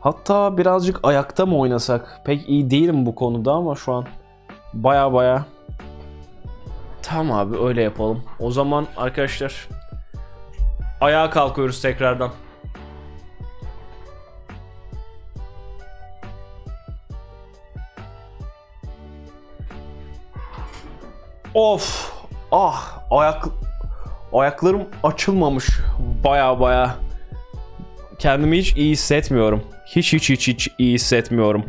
Hatta birazcık ayakta mı oynasak? Pek iyi değilim bu konuda ama şu an baya baya. Tamam abi öyle yapalım. O zaman arkadaşlar ayağa kalkıyoruz tekrardan. Of! Ah! Ayak ayaklarım açılmamış. Baya baya. Kendimi hiç iyi hissetmiyorum. Hiç hiç hiç hiç iyi hissetmiyorum.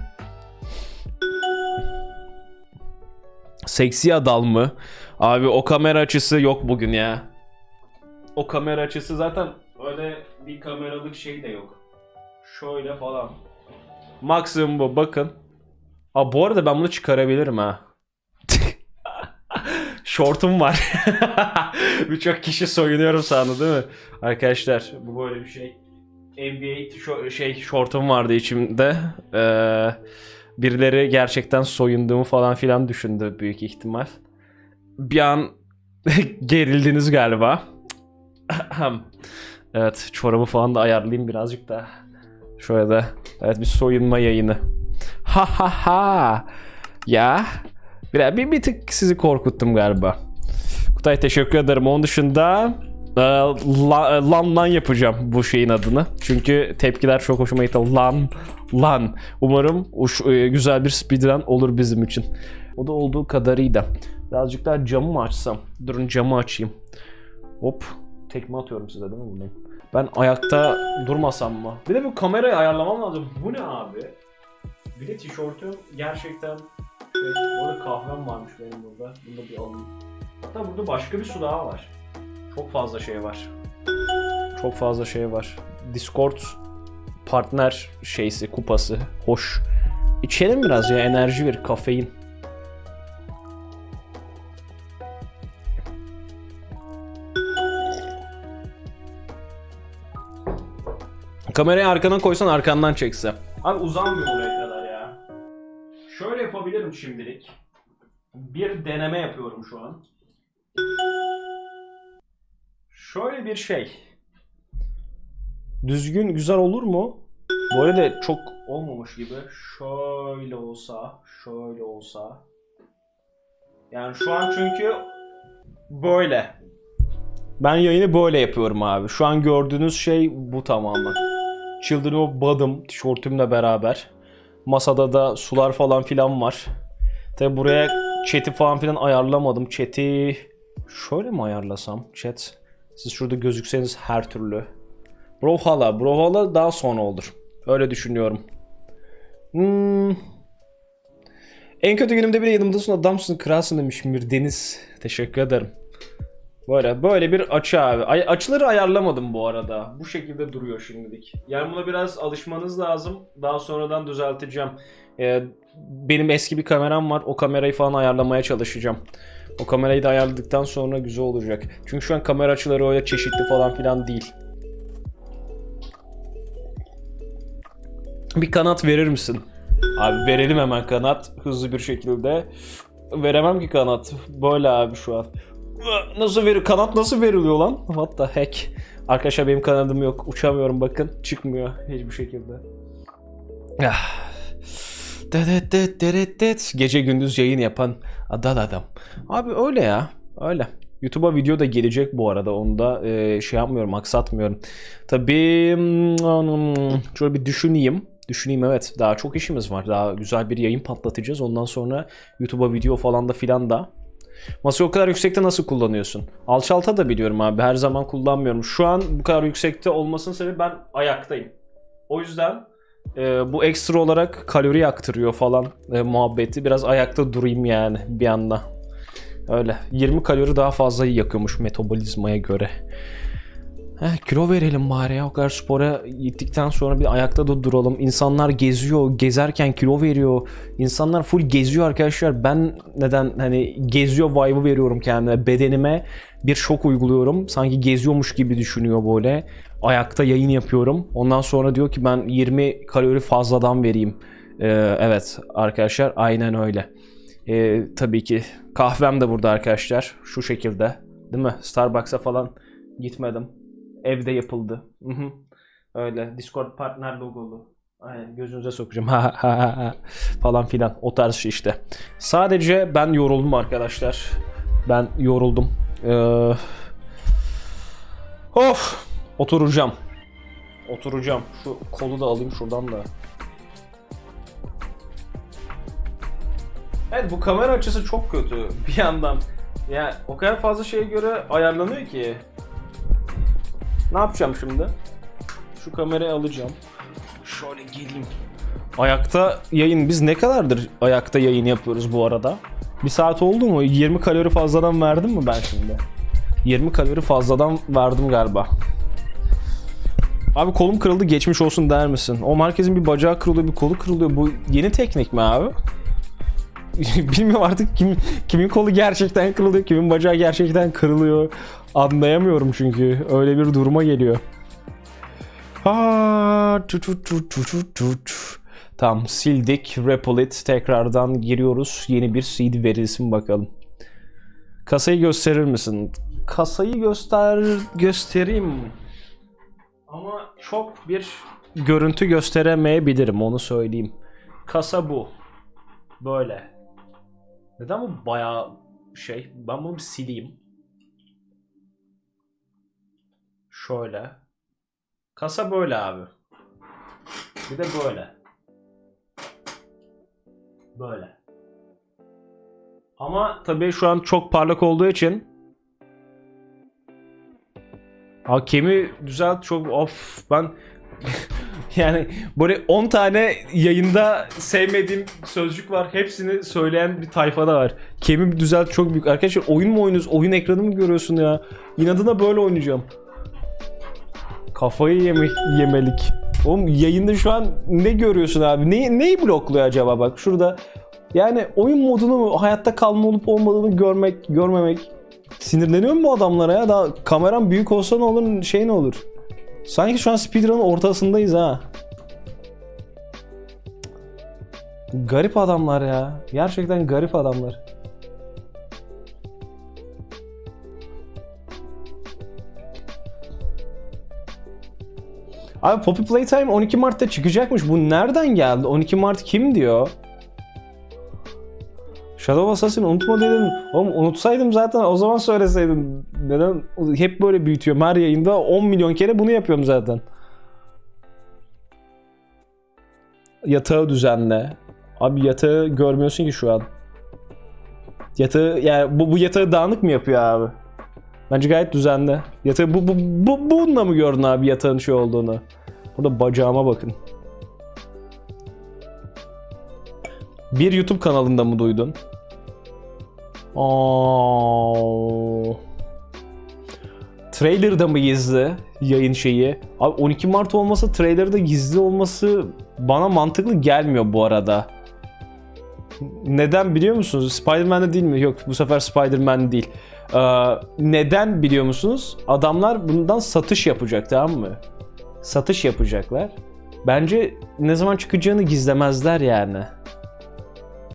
Seksi adal mı? Abi o kamera açısı yok bugün ya. O kamera açısı zaten öyle bir kameralık şey de yok. Şöyle falan. Maksimum bu bakın. Aa bu arada ben bunu çıkarabilirim ha. Şortum var. Birçok kişi soyunuyorum sandı değil mi? Arkadaşlar bu böyle bir şey. NBA tişö- şey şortum vardı içimde. Ee, birileri gerçekten soyunduğumu falan filan düşündü büyük ihtimal. Bir an gerildiniz galiba. evet çorabı falan da ayarlayayım birazcık da. Şöyle de evet bir soyunma yayını. Ha ha ha. Ya bir, bir, bir tık sizi korkuttum galiba. Kutay teşekkür ederim. Onun dışında e, la- lan lan yapacağım bu şeyin adını. Çünkü tepkiler çok hoşuma gitti. Lan lan. Umarım uş- e, güzel bir speedrun olur bizim için. O da olduğu kadarıyla. Birazcık daha camı mı açsam? Durun camı açayım. Hop. Tekme atıyorum size değil mi bunu? Ben ayakta durmasam mı? Bir de bu kamerayı ayarlamam lazım. Bu ne abi? Bir de tişörtüm gerçekten şey, bu arada kahvem varmış benim burada. Bunu da bir alayım. Hatta burada başka bir su daha var. Çok fazla şey var. Çok fazla şey var. Discord partner şeysi, kupası. Hoş. İçelim biraz ya enerji ver, kafein. Kamerayı arkana koysan arkandan çekse. Abi uzanmıyor oraya kadar ya. Şöyle yapabilirim şimdilik. Bir deneme yapıyorum şu an. Şöyle bir şey. Düzgün güzel olur mu? Bu arada çok olmamış gibi. Şöyle olsa, şöyle olsa. Yani şu an çünkü böyle. Ben yayını böyle yapıyorum abi. Şu an gördüğünüz şey bu tamamen. Children Bottom tişörtümle beraber. Masada da sular falan filan var. Tabi buraya chat'i falan filan ayarlamadım. Chat'i şöyle mi ayarlasam? Chat. Siz şurada gözükseniz her türlü. Brawlhalla. Brawlhalla daha sonra olur. Öyle düşünüyorum. Hmm. En kötü günümde bile yanımdasın adamsın kralsın demiş Mir Deniz. Teşekkür ederim. Böyle böyle bir açı abi. Ay- açıları ayarlamadım bu arada. Bu şekilde duruyor şimdilik. Yani buna biraz alışmanız lazım. Daha sonradan düzelteceğim. Ee, benim eski bir kameram var. O kamerayı falan ayarlamaya çalışacağım. O kamerayı da ayarladıktan sonra güzel olacak. Çünkü şu an kamera açıları öyle çeşitli falan filan değil. Bir kanat verir misin? Abi verelim hemen kanat hızlı bir şekilde. Veremem ki kanat. Böyle abi şu an. Nasıl veri kanat nasıl veriliyor lan? What the heck? Arkadaşlar benim kanadım yok. Uçamıyorum bakın. Çıkmıyor hiçbir şekilde. Ah. Gece gündüz yayın yapan adal adam. Abi öyle ya. Öyle. YouTube'a video da gelecek bu arada. Onu da e, şey yapmıyorum, aksatmıyorum. Tabii hmm, şöyle bir düşüneyim. Düşüneyim evet. Daha çok işimiz var. Daha güzel bir yayın patlatacağız. Ondan sonra YouTube'a video falan da filan da. Masayı o kadar yüksekte nasıl kullanıyorsun? Alçalta da biliyorum abi. Her zaman kullanmıyorum. Şu an bu kadar yüksekte olmasının sebebi ben ayaktayım. O yüzden e, bu ekstra olarak kalori yaktırıyor falan e, muhabbeti. Biraz ayakta durayım yani bir anda. Öyle. 20 kalori daha fazla yakıyormuş metabolizmaya göre. Heh, kilo verelim bari ya. O kadar spora gittikten sonra bir ayakta da duralım. İnsanlar geziyor. Gezerken kilo veriyor. İnsanlar full geziyor arkadaşlar. Ben neden hani geziyor vibe'ı veriyorum kendime. Bedenime bir şok uyguluyorum. Sanki geziyormuş gibi düşünüyor böyle. Ayakta yayın yapıyorum. Ondan sonra diyor ki ben 20 kalori fazladan vereyim. Ee, evet arkadaşlar aynen öyle. Ee, tabii ki kahvem de burada arkadaşlar. Şu şekilde. Değil mi? Starbucks'a falan gitmedim. Evde yapıldı. Öyle. Discord partner logolu. Aynen gözünüze sokacağım ha ha ha falan filan o tarz şey işte. Sadece ben yoruldum arkadaşlar. Ben yoruldum. Ee, of oturacağım. Oturacağım. Şu kolu da alayım şuradan da. Evet bu kamera açısı çok kötü bir yandan. Yani o kadar fazla şeye göre ayarlanıyor ki. Ne yapacağım şimdi? Şu kamerayı alacağım. Şöyle geleyim. Ayakta yayın. Biz ne kadardır ayakta yayın yapıyoruz bu arada? Bir saat oldu mu? 20 kalori fazladan verdim mi ben şimdi? 20 kalori fazladan verdim galiba. Abi kolum kırıldı geçmiş olsun der misin? O herkesin bir bacağı kırılıyor bir kolu kırılıyor. Bu yeni teknik mi abi? Bilmiyorum artık kim, kimin kolu gerçekten kırılıyor, kimin bacağı gerçekten kırılıyor. Anlayamıyorum çünkü. Öyle bir duruma geliyor. Tu tu tu tu tu tu tu. Tamam sildik. Repolit tekrardan giriyoruz. Yeni bir seed verilsin bakalım. Kasayı gösterir misin? Kasayı göster göstereyim. Ama çok bir görüntü gösteremeyebilirim onu söyleyeyim. Kasa bu. Böyle. Neden bu bayağı şey? Ben bunu bir sileyim. Şöyle. Kasa böyle abi. Bir de böyle. Böyle. Ama tabii şu an çok parlak olduğu için Hakemi düzelt çok of ben yani böyle 10 tane yayında sevmediğim sözcük var. Hepsini söyleyen bir tayfada var. Kemi düzelt çok büyük. Arkadaşlar oyun mu oynuyoruz? Oyun ekranı mı görüyorsun ya? İnadına böyle oynayacağım. Kafayı yeme yemelik. Oğlum yayında şu an ne görüyorsun abi? Ne, neyi blokluyor acaba bak şurada. Yani oyun modunu mu, hayatta kalma olup olmadığını görmek, görmemek. Sinirleniyor mu bu adamlara ya? Daha kameram büyük olsa ne olur, şey ne olur? Sanki şu an speedrun'ın ortasındayız ha. Garip adamlar ya. Gerçekten garip adamlar. Abi Poppy Playtime 12 Mart'ta çıkacakmış. Bu nereden geldi? 12 Mart kim diyor? Shadow Assassin unutma dedim. Oğlum unutsaydım zaten o zaman söyleseydim. Neden? Hep böyle büyütüyorum. Her yayında 10 milyon kere bunu yapıyorum zaten. Yatağı düzenle. Abi yatağı görmüyorsun ki şu an. Yatağı yani bu, bu yatağı dağınık mı yapıyor abi? Bence gayet düzenli. Yatağı bu, bu, bu bununla mı gördün abi yatağın şey olduğunu? Burada bacağıma bakın. Bir YouTube kanalında mı duydun? Aa. Trailer'da mı gizli yayın şeyi? Abi 12 Mart olmasa trailer'da gizli olması bana mantıklı gelmiyor bu arada. Neden biliyor musunuz? Spider-Man'de değil mi? Yok bu sefer Spider-Man değil. Ee, neden biliyor musunuz? Adamlar bundan satış yapacak tamam mı? Satış yapacaklar. Bence ne zaman çıkacağını gizlemezler yani.